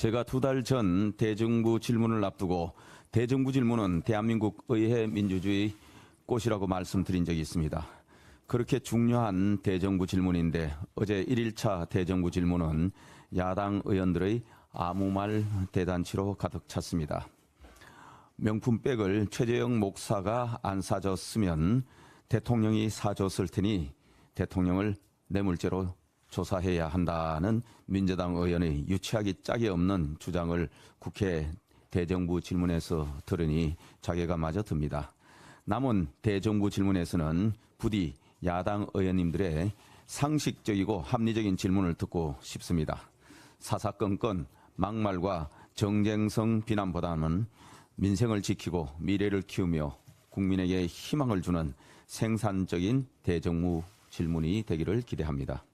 제가 두 달 전 대정부 질문을 앞두고 대정부 질문은 대한민국 의회 민주주의 꽃이라고 말씀드린 적이 있습니다. 그렇게 중요한 대정부 질문인데 어제 1일차 대정부 질문은 야당 의원들의 아무 말 대단치로 가득 찼습니다. 명품백을 최재형 목사가 안 사줬으면 대통령이 사줬을 테니 대통령을 뇌물죄로 조사해야 한다는 민주당 의원의 유치하기 짝이 없는 주장을 국회 대정부 질문에서 들으니 자괴가 마저 듭니다. 남은 대정부 질문에서는 부디 야당 의원님들의 상식적이고 합리적인 질문을 듣고 싶습니다. 사사건건 막말과 정쟁성 비난보다는 민생을 지키고 미래를 키우며 국민에게 희망을 주는 생산적인 대정부 질문이 되기를 기대합니다.